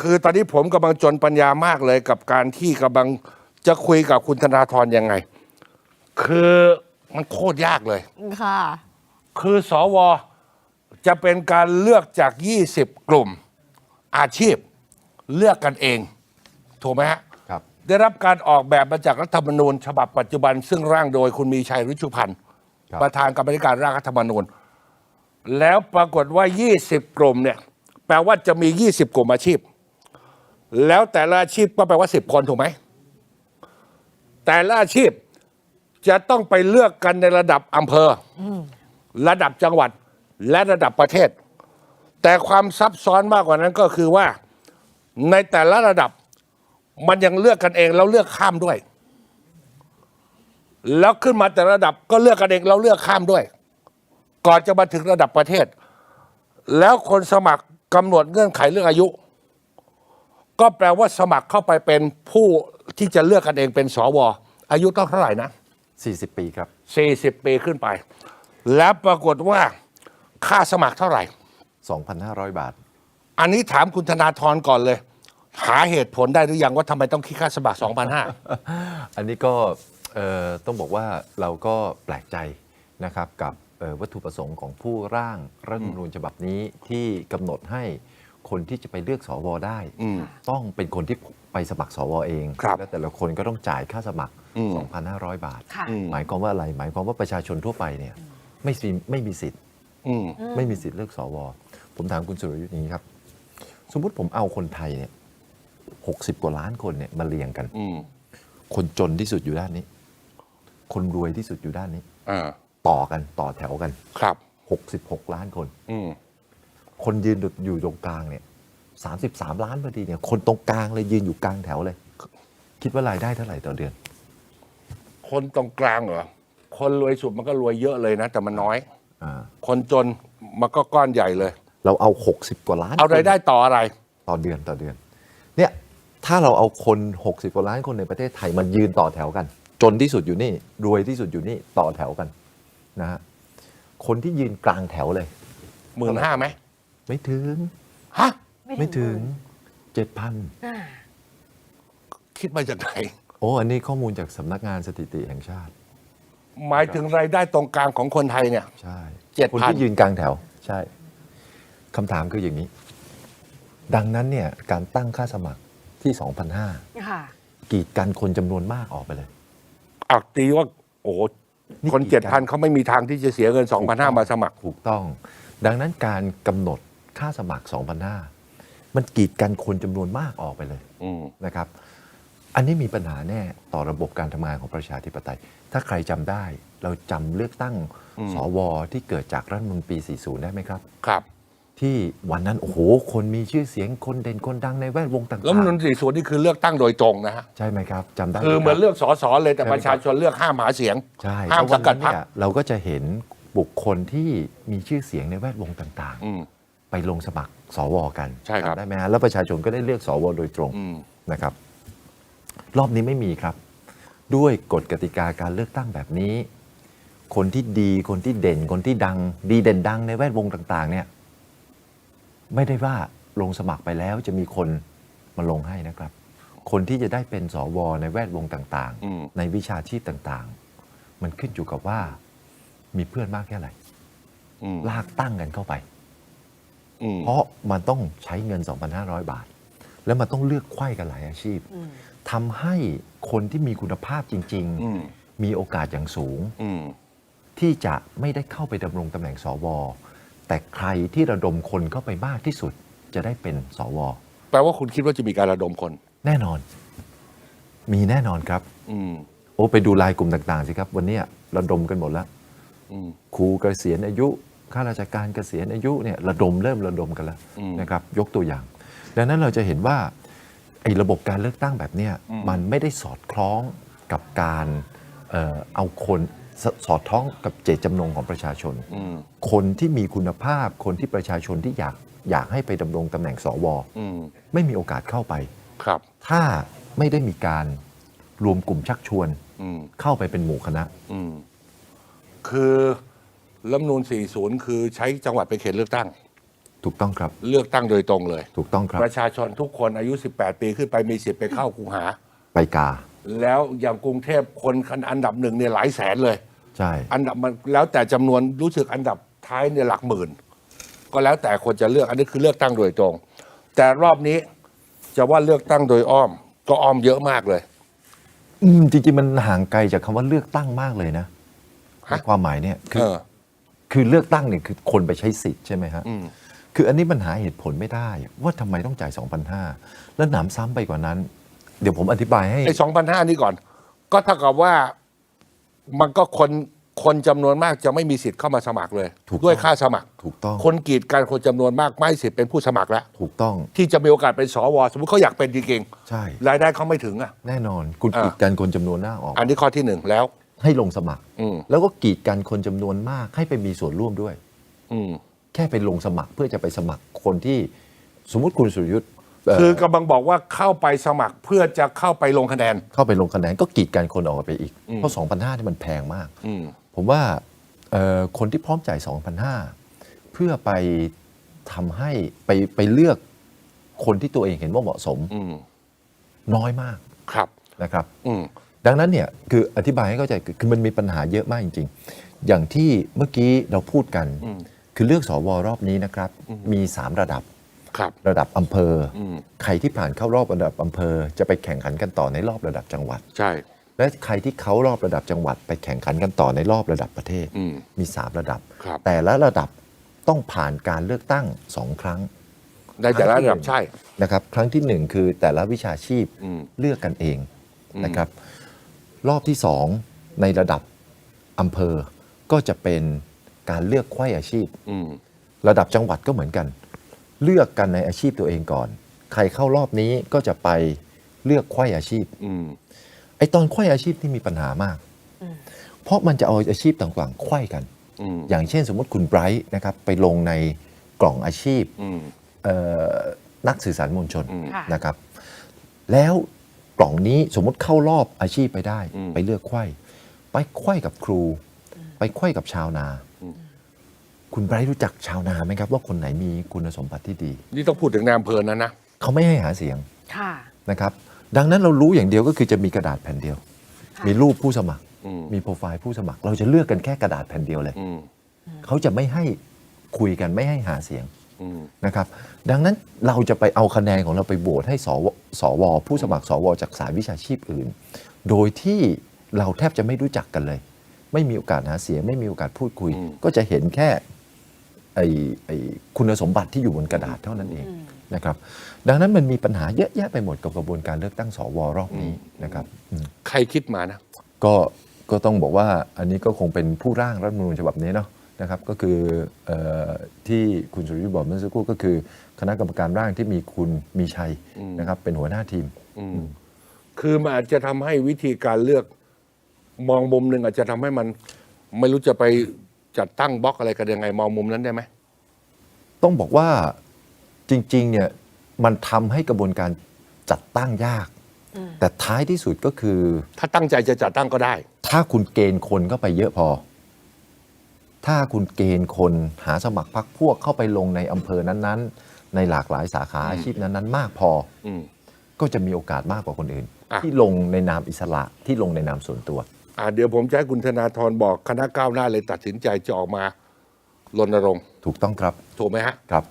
คือตอนนี้ผมกำลังจนปัญญามากเลยกับการที่กำลังจะคุยกับคุณธนาธรยังไง คือมันโคตรยากเลย ค่ะ คือสวจะเป็นการเลือกจาก 20 กลุ่ม อาชีพเลือกกันเอง ถูกไหมฮะ ครับ ได้รับการออกแบบมาจากรัฐธรรมนูญ ฉบับปัจจุบัน ซึ่งร่างโดยคุณมีชัยรุชุพันธ์ครับ ประธานกรรมธิการร่างรัฐธรรมนูญ แล้วปรากฏว่า 20 กลุ่มเนี่ย แปลว่าจะมี 20 กลุ่มอาชีพ แล้วแต่ละอาชีพก็แปลว่า10คนถูกไหม แต่ละอาชีพจะต้องไปเลือกกันในระดับอำเภออระดับจังหวัดและระดับประเทศ แต่ความซับซ้อนมากกว่านั้นก็คือว่า ในแต่ละระดับมันยังเลือกกันเองแล้วเลือกข้ามด้วย แล้วขึ้นมาแต่ระดับก็เลือกกันเองแล้วเลือกข้ามด้วย ก่อนจะมาถึงระดับประเทศ แล้วคนสมัครกำหนดเงื่อนไขเรื่องอายุ ก็แปลว่าสมัครเข้าไปเป็นผู้ที่จะเลือกกันเองเป็นสว อายุต้องเท่าไหร่นะ 40 ปีครับ 40 ปีขึ้นไป แล้วปรากฏว่าค่าสมัครเท่าไหร่ 2,500 บาท อันนี้ถามคุณธนาธรก่อนเลย หาเหตุผลได้หรือยังว่าทำไมต้องคิดค่าสมัคร2,500อันนี้ก็เอ่อต้องบอกว่าเราก็แปลกใจนะครับกับเอ่อวัตถุประสงค์ของผู้ร่างรัฐธรรมนูญฉบับนี้ที่กำหนดให้ คนที่จะไปเลือกสวได้อืมต้องเป็นคนที่ไปสมัครสวเอง ครับและแต่ละคนก็ต้องจ่ายค่าสมัคร อืม 2,500 บาท ค่ะ อืม หมายความว่าอะไร หมายความว่าประชาชนทั่วไปเนี่ยไม่มีไม่มีสิทธิ์ อืมไม่มีสิทธิ์เลือกสว ผมถามคุณสุรยุทธ์อย่างนี้ครับ สมมุติผมเอาคนไทยเนี่ยหกสิบกว่าล้านคนเนี่ยมาเรียงกัน อืมคนจนที่สุดอยู่ด้านนี้ คนรวยที่สุดอยู่ด้านนี้ อ่าต่อกันต่อแถวกัน ครับ 66 ล้านคน อืม คนยืนอยู่ตรงกลางเนี่ย33ล้านพอดีเนี่ยคนตรงกลางเลยยืนอยู่กลางแถวเลย คิดว่ารายได้เท่าไหร่ต่อเดือน คนตรงกลางเหรอ คนรวยสุดมันก็รวยเยอะเลยนะ แต่มันน้อย อ่าคนจนมันก็ก้อนใหญ่เลย เราเอา 60 กว่าล้านเอารายได้ต่ออะไร ต่อเดือนต่อเดือน เนี่ยถ้าเราเอาคน 60 กว่าล้านคนในประเทศไทยมันยืนต่อแถวกัน จนที่สุดอยู่นี่รวยที่สุดอยู่นี่ต่อแถวกันนะฮะคนที่ยืนกลางแถวเลย หมื่นห้าไหม ไม่ถึง ฮะ ไม่ถึงเจ็ดพันอ่าคิดมาจากไหน โอ้อันนี้ข้อมูลจากสำนักงานสถิติแห่งชาติ หมายถึงรายได้ตรงกลางของคนไทยเนี่ย ใช่7,000 คนที่ยืนกลางแถว ใช่คำถามคืออย่างนี้ ดังนั้นเนี่ยการตั้งค่าสมัครที่2,500ค่ะกีดกันคนจำนวนมากออกไปเลย อักตีว่า โอ้โหนี่คนกี่เจ็ดกาพัรนเขาไม่มีทางที่จะเสียเงินสองพันห้ามาสมัคร ถูกต้อง ดังนั้นการกำหนด ค่าสมัคร2,500มันกีดกันคนจำนวนมากออกไปเลยอืม นะครับ อันนี้มีปัญหาแน่ต่อระบบการทำงานของประชาธิปไตย ถ้าใครจำได้ เราจำเลือกตั้งอืม สวที่เกิดจากรัฐธรรมนูลปี 40 ได้ไหมครับ ครับ ที่วันนั้น โอ้โห คนมีชื่อเสียงคนเด่นคนดังในแวดวงต่างแล้วมันสี่ส่วนนี่คือเลือกตั้งโดยตรงนะฮะ ๆ ใช่ไหมครับจำได้คือไรับเหมือนเลือกสสเลยแต่ใช่ไหมประชาชนเลือกห้ามหาเสียง ใช่ห้ามแล้วสังกัดวันพรรนั้นคเนี่ยเราก็จะเห็นบุคคลที่มีชื่อเสียงในแวดวงต่างอืม ๆ ไปลงสมัครสวกันใช่ครับ จำได้ไหมฮะแล้วประชาชนก็ได้เลือกสวโดยตรงอืม นะครับ รอบนี้ไม่มีครับ ด้วยกฎกติกาการเลือกตั้งแบบนี้ คนที่ดีคนที่เด่นคนที่ดัง ดีเด่นดังในแวดวงต่าง ๆ เนี่ย ไม่ได้ว่าลงสมัครไปแล้วจะมีคนมาลงให้นะครับ คนที่จะได้เป็นสวในแวดวงต่างอืมๆในวิชาชีพต่างๆ มันขึ้นอยู่กับว่ามีเพื่อนมากแค่ไหน อืม ลากตั้งกันเข้าไปอืม เพราะมันต้องใช้เงิน 2,500 บาท แล้วมันต้องเลือกไขว้กันหลายอาชีพอืมทำให้คนที่มีคุณภาพจริงอืมๆมีโอกาสอย่างสูงอืมที่จะไม่ได้เข้าไปดำรงตำแหน่งสวแต่ใครที่ระดมคนเข้าไปมากที่สุดจะได้เป็นสวแปลว่าคุณคิดว่าจะมีการระดมคน แน่นอน มีแน่นอนครับอืมโอ้ไปดูรายกลุ่มต่าง ๆ สิครับ วันเนี้ยระดมกันหมดแล้วอืมครูเกษียณอายุ ข้าราชการเกษียณอายุเนี่ยระดมเริ่มระดมกันแล้วอืมนะครับยกตัวอย่าง ดังนั้นเราจะเห็นว่าไอ้ระบบการเลือกตั้งแบบเนี้ยอืมมันไม่ได้สอดคล้องกับการเอ่อเอาคนสสอดคล้องกับเจตจำนงของประชาชนอืมคนที่มีคุณภาพคนที่ประชาชนที่อยากอยากให้ไปดำรงตำแหน่งสวอืมไม่มีโอกาสเข้าไป ครับ ถ้าไม่ได้มีการรวมกลุ่มชักชวนอืมเข้าไปเป็นหมู่คณะ อืมคือ รัฐธรรมนูล40 คือใช้จังหวัดเป็นเขตเลือกตั้ง ถูกต้องครับ เลือกตั้งโดยตรงเลย ถูกต้องครับ ประชาชนทุกคนอายุ 18 ปีขึ้นไปมีสิทธิ์ไปเข้าคูหา ไปกา แล้วอย่างกรุงเทพคนอันดับหนึ่งเนี่ยหลายแสนเลย ใช่ อันดับมันแล้วแต่จำนวนรู้สึกอันดับท้ายเนี่ยหลักหมื่น ก็แล้วแต่คนจะเลือกอันนี้คือเลือกตั้งโดยตรง แต่รอบนี้จะว่าเลือกตั้งโดยอ้อม ก็อ้อมเยอะมากเลย อืมจริงๆ มันห่างไกลจากคำว่าเลือกตั้งมากเลยนะฮะ ในความหมายเนี่ยคืเอออ คือเลือกตั้งเนี่ยคือคนไปใช้สิทธิ์ใช่ไหมฮะอืมคืออันนี้มันหาเหตุผลไม่ได้ ว่าทำไมต้องจ่าย 2,500 แล้วหนำซ้ำไปกว่านั้น เดี๋ยวผมอธิบายให้ ไอ้สองพันห้านี่ก่อน ก็เท่ากับว่ามันก็คนคนจำนวนมากจะไม่มีสิทธิ์เข้ามาสมัครเลย ถูกต้องด้วยค่าสมัครถูกต้อง คนกีดกันคนจำนวนมากไม่ให้สิทธิ์เป็นผู้สมัครแล้ว ถูกต้อง ที่จะมีโอกาสเป็นสวสมมติเขาอยากเป็นจริงใช่ ๆรายได้เขาไม่ถึงอะ แน่นอน คุณอ่ากีดกันคนจำนวนหน้าออก อันนี้ข้อที่หนึ่งแล้ว ให้ลงสมัคร อืมแล้วก็กีดกันคนจำนวนมากให้ไปมีส่วนร่วมด้วย อืมแค่ไปลงสมัครเพื่อจะไปสมัครคนที่สมมุติคุณสุรยุทธ์เอ่อคือกำลังบอกว่าเข้าไปสมัครเพื่อจะเข้าไปลงคะแนน เข้าไปลงคะแนนก็กีดกันคนออกไปอีกอืมเพราะ2,500นี่มันแพงมาก อืม ผมว่าเอ่อคนที่พร้อมจ่าย2,500เพื่อไปทำให้ไปไปเลือกคนที่ตัวเองเห็นว่าเหมาะสมอืม น้อยมากครับ นะครับ อืม ดังนั้นเนี่ยคืออธิบายให้เข้าใจคือคือมันมีปัญหาเยอะมากจริง ๆ อย่างที่เมื่อกี้เราพูดกันอืมคือเลือกสวรอบนี้นะครับ มี 3 ระดับครับระดับอำเภออมใครที่ผ่านเข้ารอบระดับอำเภอ จะไปแข่งขันกันต่อในรอบระดับจังหวัด ใช่ และใครที่เขารอบระดับจังหวัด ไปแข่งขันกันต่อในรอบระดับประเทศอืมมี 3 ระดับครับ แต่ละระดับต้องผ่านการเลือกตั้งสองครั้งในแต่ละระดับใช่นะครับ ครั้งที่หนึ่งคือแต่ละวิชาชีพอืมเลือกกันเองอืมนะครับ รอบที่สองในระดับอำเภอก็จะเป็นการเลือกไขว้อาชีพอืมระดับจังหวัดก็เหมือนกัน เลือกกันในอาชีพตัวเองก่อน ใครเข้ารอบนี้ก็จะไปเลือกไขว้อาชีพอืมไอตอนไขว้อาชีพที่มีปัญหามาก เพราะมันจะเอาอาชีพต่างๆไขว้กันอืมอย่างเช่นสมมติคุณไบรท์นะครับไปลงในกล่องอาชีพอืมเอ่อนักสื่อสารมวลชนอืมค่ะนะครับ แล้วก ล่องนี้สมมติเข้ารอบอาชีพไปได้ อืม ไปเลือกไขว้ไปไขว้กับครู ไปไขว้กับชาวนาอืมคุณไบรท์รู้จักชาวนาไหมครับ ว่าคนไหนมีคุณสมบัติที่ดี นี่ต้องพูดถึงนายอำเภอนะนะ เขาไม่ให้หาเสียงค่ะ นะครับ ดังนั้นเรารู้อย่างเดียวก็คือจะมีกระดาษแผ่นเดียว ค่ะ มีรูปผู้สมัคร อืม มีโปรไฟล์ผู้สมัคร เราจะเลือกกันแค่กระดาษแผ่นเดียวเลย อืม เขาจะไม่ให้คุยกันไม่ให้หาเสียงอืม นะครับ ดังนั้นเราจะไปเอาคะแนนของเราไปโหวตให้สวสวผู้สมัครสวจากสายวิชาชีพอื่น โดยที่เราแทบจะไม่รู้จักกันเลย ไม่มีโอกาสหาเสียงไม่มีโอกาสพูดคุยอืมก็จะเห็นแค่ไอ้ไอ้คุณสมบัติที่อยู่บนกระดาษเท่านั้นเองอืมนะครับ ดังนั้นมันมีปัญหาเยอะแยะไปหมดกับกระบวนการเลือกตั้งสวรอบนี้นะครับอืมใครคิดมานะ ก็ก็ต้องบอกว่าอันนี้ก็คงเป็นผู้ร่างรัฐธรรมนูญฉบับนี้เนาะ นะครับก็คือเออที่คุณสุริยุทธ์บอกเมื่อสักครู่ก็คือ คณะกรรมการร่างที่มีคุณมีชัยอืมนะครับเป็นหัวหน้าทีมอืมคือมันอาจจะทำให้วิธีการเลือกมองมุมหนึ่งอาจจะทำให้มันไม่รู้จะไปจัดตั้งบล็อกอะไรกันยังไงมองมุมนั้นได้ไหม ต้องบอกว่าจริงๆเนี่ยมันทำให้กระบวนการจัดตั้งยากอืมแต่ท้ายที่สุดก็คือ ถ้าตั้งใจจะจัดตั้งก็ได้ ถ้าคุณเกณฑ์คนเข้าไปเยอะพอ ถ้าคุณเกณฑ์คนหาสมัครพรรคพวกเข้าไปลงในอำเภอนั้นๆ ในหลากหลายสาขาอาชีพนั้นๆ มากพออืมก็จะมีโอกาสมากกว่าคนอื่นอะที่ลงในนามอิสระที่ลงในนามส่วนตัวอ่าเดี๋ยวผมจะให้คุณธนาธรบอกคณะก้าวหน้าเลยตัดสินใจจะออกมารณรงค์ถูกต้องครับถูกไหมฮะครับ